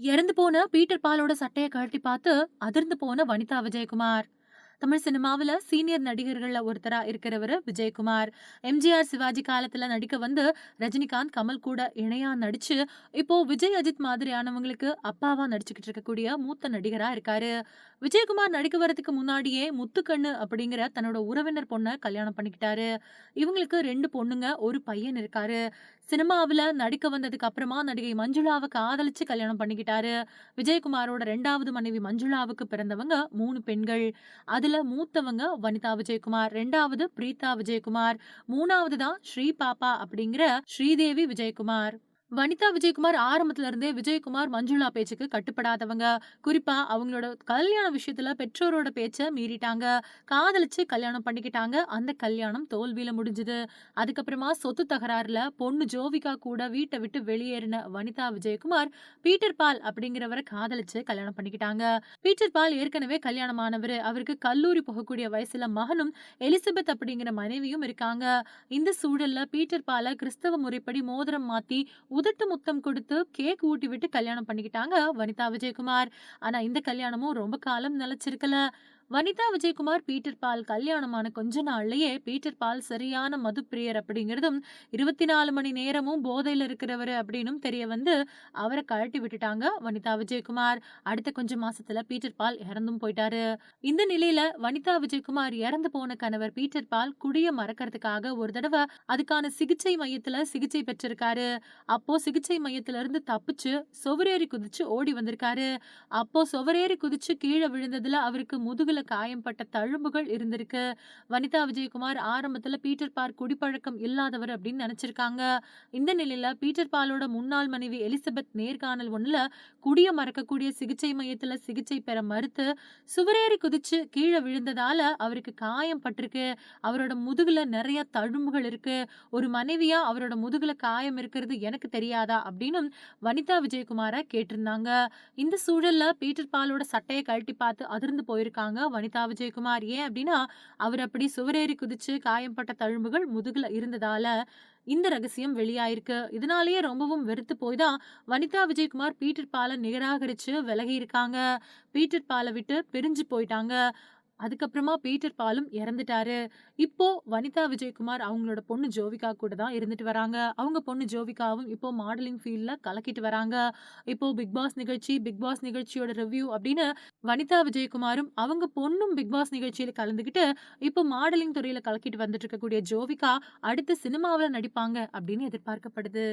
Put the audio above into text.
இறந்து போன பீட்டர் பாலோட சட்டையை கழட்டி பார்த்து அதிர்ந்து போன வனிதா விஜயகுமார். தமிழ் சினிமாவுல சீனியர் நடிகர்கள்ல ஒருத்தரா இருக்கிறவரு விஜயகுமார். எம்ஜிஆர் சிவாஜி காலத்துல நடிக்க வந்து ரஜினிகாந்த் கமல் கூட இணையாக நடிச்சு இப்போ விஜய் அஜித் மாதிரியானவங்களுக்கு அப்பாவாக நடிச்சுக்கிட்டு இருக்கக்கூடிய மூத்த நடிகரா இருக்காரு. விஜயகுமார் நடிக்க வரதுக்கு முன்னாடியே முத்துக்கண்ணு அப்படிங்கிற தன்னோட உறவினர் பொண்ணை கல்யாணம் பண்ணிக்கிட்டாரு. இவங்களுக்கு ரெண்டு பொண்ணுங்க ஒரு பையன் இருக்காரு. சினிமாவுல நடிக்க வந்ததுக்கு அப்புறமா நடிகை மஞ்சுளாவை காதலிச்சு கல்யாணம் பண்ணிக்கிட்டாரு. விஜயகுமாரோட ரெண்டாவது மனைவி மஞ்சுளாவுக்கு பிறந்தவங்க மூணு பெண்கள். இதுல மூத்தவங்க வனிதா விஜயகுமார். ரெண்டாவது பிரீதா விஜயகுமார். மூணாவது தான் ஸ்ரீ பாப்பா அப்படிங்கிற ஸ்ரீதேவி விஜயகுமார். வனிதா விஜயகுமார் ஆரம்பத்துல இருந்தே விஜயகுமார் மஞ்சுளா பேச்சுக்கு கட்டுப்படாதவங்க. குறிப்பா அவங்களோட கல்யாண விஷயத்துல பெற்றோரோட பேச்ச மீறிட்டாங்க. காதலிச்சு கல்யாணம் பண்ணிக்கிட்டாங்க. அந்த கல்யாணம் தோல்வியில முடிஞ்சது. அதுக்கப்புறமா சொத்து தகராறுல பொண்ணு ஜோவிகா கூட வீட்டை விட்டு வெளியேறின வனிதா விஜயகுமார் பீட்டர் பால் அப்படிங்கிறவரை காதலிச்சு கல்யாணம் பண்ணிக்கிட்டாங்க. பீட்டர் பால் ஏற்கனவே கல்யாணமானவர். அவருக்கு கல்லூரி போகக்கூடிய வயசுல மகனும் எலிசபெத் அப்படிங்கிற மனைவியும் இருக்காங்க. இந்த சூழல்ல பீட்டர் பால கிறிஸ்தவ முறைப்படி மோதிரம் மாத்தி உதட்டு முத்தம் கொடுத்து கேக் ஊட்டி விட்டு கல்யாணம் பண்ணிக்கிட்டாங்க வனிதா விஜயகுமார். ஆனா இந்த கல்யாணமும் ரொம்ப காலம் நிலைச்சிருக்கல. வனிதா விஜயகுமார் பீட்டர் பால் கல்யாணமான கொஞ்ச நாள்லயே பீட்டர் பால் சரியான மதுப்பிரியர் அப்படிங்கிறதும் இருபத்தி நாலு மணி நேரமும் போதையில இருக்கிறவர் அப்படின்னும் தெரிய வந்து அவரை கழட்டி விட்டுட்டாங்க வனிதா விஜயகுமார். அடுத்த கொஞ்ச மாசத்துல பீட்டர் பால் இறந்தும் போயிட்டாரு. இந்த நிலையில வனிதா விஜயகுமார் இறந்து போன கணவர் பீட்டர் பால் குடிய மறக்கிறதுக்காக ஒரு தடவை அதுக்கான சிகிச்சை மையத்துல சிகிச்சை பெற்றிருக்காரு. அப்போ சிகிச்சை மையத்துல இருந்து தப்பிச்சு சுவரேறி குதிச்சு ஓடி வந்திருக்காரு. அப்போ சுவரேறி குதிச்சு கீழே விழுந்ததுல அவருக்கு முதுகுல காயம்பட்ட தழும்புகள் இருந்திருக்கு. வனிதா விஜயகுமார் ஆரம்பத்துல பீட்டர் பார் குடிப்பழக்கம் இல்லாதவர் அப்படின்னு நினைச்சிருக்காங்க. இந்த நிலையில பீட்டர் பாலோட முன்னாள் மனைவி எலிசபெத் நேர்காணல் ஒண்ணுல குடிய மறக்கக்கூடிய சிகிச்சை மையத்துல சிகிச்சை பெற மறுத்து சுவரேறி குதிச்சு கீழே விழுந்ததால அவருக்கு காயம் பட்டிருக்கு. அவரோட முதுகுல நிறைய தழும்புகள் இருக்கு. ஒரு மனைவியா அவரோட முதுகுல காயம் இருக்கிறது எனக்கு தெரியாதா அப்படின்னு வனிதா விஜயகுமார கேட்டிருந்தாங்க. இந்த சூழல்ல பீட்டர் பாலோட சட்டையை கழட்டி பார்த்து அதிர்ந்து போயிருக்காங்க. வனிதா விஜயகுமார் ஏன் அப்படின்னா அவர் அப்படி சுவரேறி குதிச்சு காயம்பட்ட தழும்புகள் முதுகுல இருந்ததால இந்த ரகசியம் வெளியாயிருக்கு. இதனாலேயே ரொம்பவும் வெறுத்து போய் தான் வனிதா விஜயகுமார் பீட்டர் பாலை நிராகரிச்சு விலகி இருக்காங்க பீட்டர் பாலை விட்டு பிரிஞ்சு போயிட்டாங்க. அதுக்கப்புறமா பீட்டர் பாலும் இறந்துட்டாரு. இப்போ வனிதா விஜயகுமார் அவங்களோட பொண்ணு ஜோவிகா கூட தான் இருந்துட்டு வராங்க. அவங்க பொண்ணு ஜோவிகாவும் இப்போ மாடலிங் ஃபீல்டில் கலக்கிட்டு வராங்க. இப்போ பிக் பாஸ் நிகழ்ச்சி பிக் பாஸ் நிகழ்ச்சியோட ரிவ்யூ அப்படின்னு வனிதா விஜயகுமாரும் அவங்க பொண்ணும் பிக் பாஸ் நிகழ்ச்சியில் கலந்துக்கிட்டு இப்போ மாடலிங் துறையில் கலக்கிட்டு வந்துட்டு இருக்கக்கூடிய ஜோவிகா அடுத்து சினிமாவில் நடிப்பாங்க அப்படின்னு எதிர்பார்க்கப்படுது.